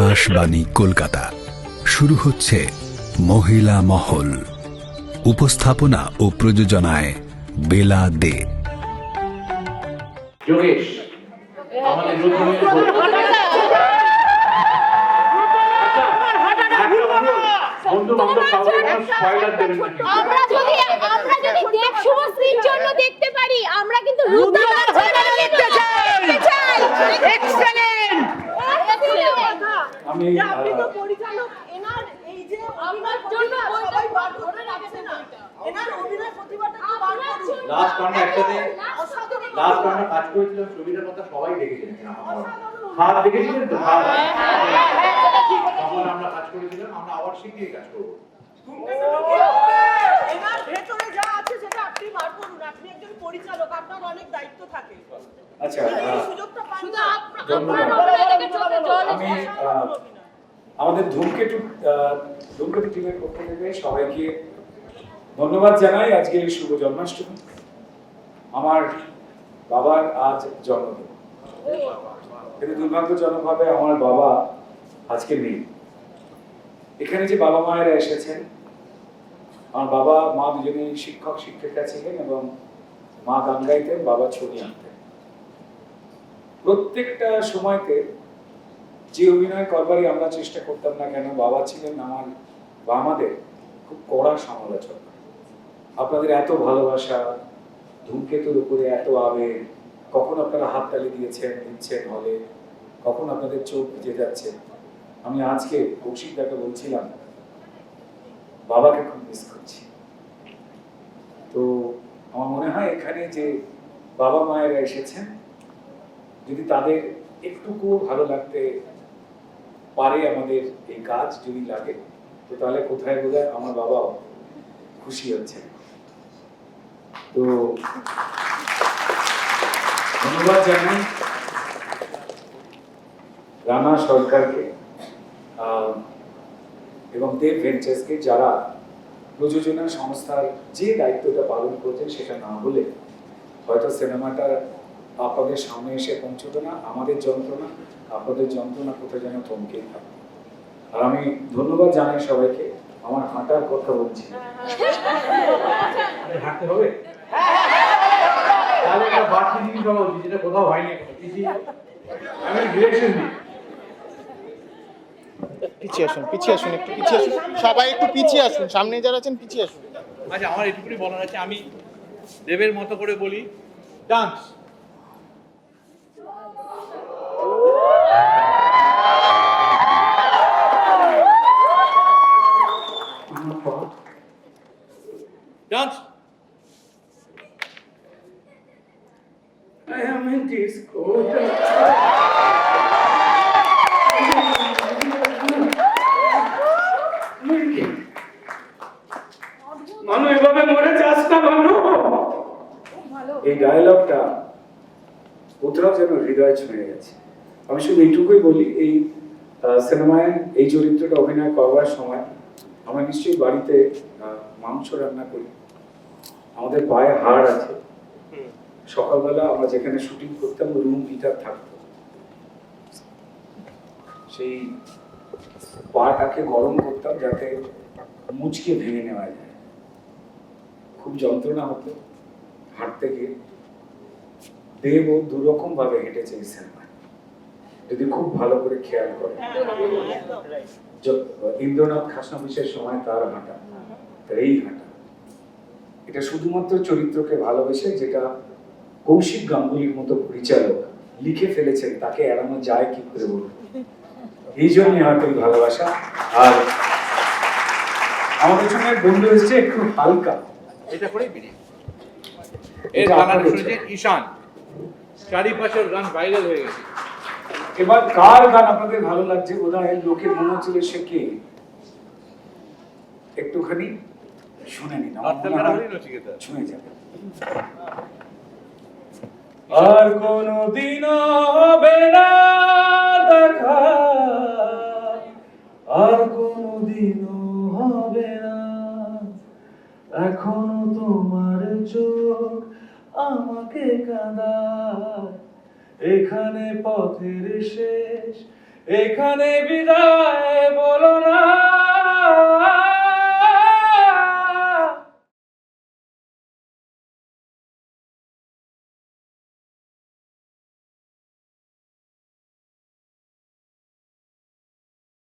আকাশবাণী কলকাতা। শুরু হচ্ছে মহিলা মহল। উপস্থাপনা ও প্রযোজনায় বেলা দে। যোগেশ। আমরা যদি আমরা যদি দেব শুভশ্রীর জন্য দেখতে পারি আমরা কিন্তু রুদ্রনাথ আপনি তো পরিচালক এনার এই যে আমার জন্য সবাই বার ধরে রাখছে না। এনার অভিনয় প্রতিভাটা বার করুন। লাস্ট আমরা একসাথে লাস্ট আমরা কাজ করেছিলাম ছবিটার কথা সবাই দেখেছিলেন আমার হাত দেখেছিলেন তো? হাত তখন আমরা কাজ করেছিলাম আমরা আবার শিখিয়ে কাজ করব। এনার ভেতরে যা আছে সেটা আপনি বার করুন। আপনি একজন পরিচালক আপনার অনেক দায়িত্ব থাকে। আচ্ছা সুযোগটা পান। শুধু না। আপনার অভিনয় জল আমাদের ধূমকেতু আহ, ধূমকেতু টিমের পক্ষ থেকে সবাইকে ধন্যবাদ জানাই আজকে এই শুভ জন্মাষ্টমী। আমার বাবার আজ জন্মদিন। কিন্তু দুর্ভাগ্যজনকভাবে আমার বাবা আজকে নেই। এখানে যে বাবা মায়েরা এসেছেন আমার বাবা মা দুজনেই শিক্ষক শিক্ষিকা ছিলেন এবং মা গান গাইতেন বাবা ছবি আঁকতেন। প্রত্যেকটা সময়তে যে অভিনয় করবারই আমরা চেষ্টা করতাম না কেন, বাবা ছিলেন আমার বা আমাদের খুব কড়া সমালোচক। আপনাদের এত ভালোবাসা, ধূমকেতুর উপরে এত আবেগ, কখন আপনারা হাততালি দিয়েছেন, দিচ্ছেন হলে, কখন আপনাদের চোখ ভিজে যাচ্ছে? আমি আজকে কৌশিক দাকে বলছিলাম, বাবাকে খুব মিস করছি। তো আমার মনে হয় এখানে যে বাবা মায়েরা এসেছেন, যদি তাদের একটুকু ভালো লাগতে পারে আমাদের এই কাজ যদি লাগে, তো তাহলে কোথায় বোধহয় আমার বাবাও খুশি হচ্ছে। তো ধন্যবাদ জানাই রানা সরকারকে এবং দেব ভেঞ্চার্সকে যারা প্রযোজনা সংস্থার যে দায়িত্বটা পালন করছেন সেটা না হলে হয়তো সিনেমাটা আপনাদের সামনে এসে পৌঁছবে না আমাদের যন্ত্রণা আপনাদের যন্ত্রণা কোথায় যেন থমকেই থাকে। আর আমি ধন্যবাদ জানাই সবাইকে আমার হাঁটার কথা বলছি। হাঁটতে হবে? তাহলে একটা বাড়তি জিনিস হওয়া উচিত যেটা কোথাও হয়নি এখনও। আমি ডিরেকশন দিই। পিছিয়ে আসুন পিছিয়ে আসুন একটু পিছিয়ে আসুন। সবাই একটু পিছিয়ে আসুন সামনে যারা আছেন পিছিয়ে আসুন। আচ্ছা আমার এটুকুনি বলার আছে আমি দেবের মতো করে বলি ডান্স আমার পর dance I am in disco. মানু এভাবে মরে যাস না মানু এই ডায়লগটা কোথাও যেন হৃদয় ছুঁয়ে গেছে। আমি শুধু এইটুকুই বলি, এই সিনেমায় এই চরিত্রটা অভিনয় করবার সময় আমরা নিশ্চয়ই বাড়িতে মাংস রান্না করি। আমাদের পায়ে হাড় আছে। সকালবেলা আমরা যেখানে শুটিং করতাম রুম হিটার থাকতো। সেই পাটাকে গরম করতাম যাতে মুচকে ভেঙে নেওয়া যায়। খুব যন্ত্রণা হতো হাঁটতে গিয়ে। দেব দুরকম ভাবে হেঁটেছে এই সিনেমায়। যদি খুব ভালো করে খেয়াল করে। ইন্দ্রনাথ খাসনাবিশের সময় তার হাঁটা এই হাঁটা। এটা শুধুমাত্র চরিত্রকে ভালোবেসে যেটা কৌশিক গাঙ্গুলির মতো পরিচালক লিখে ফেলেছেন তাকে এড়ানো যায় কি করে বলুন? এই জন্য হয়তো এই ভালোবাসা। আর আমাদের সঙ্গে বন্ধু এসছে একটু হালকা। এটা করেই বেরিয়ে এর এটা গান শুনেছেন ঈশান। চারিপাশের গান ভাইরাল হয়ে গেছে। এবার কার গান আপনাদের ভালো লাগছে? বোধ হয় লোকের মনে হচ্ছিল সে কে? একটুখানি শুনে নিন। আমার শুনে যাবে। আর কোনদিনও হবে না দেখা। আর কোনদিনও হবে না। এখনও তোমার চোখ আমাকে কাঁদায় এখানে পথের শেষ, এখানে বিদায় বলো না।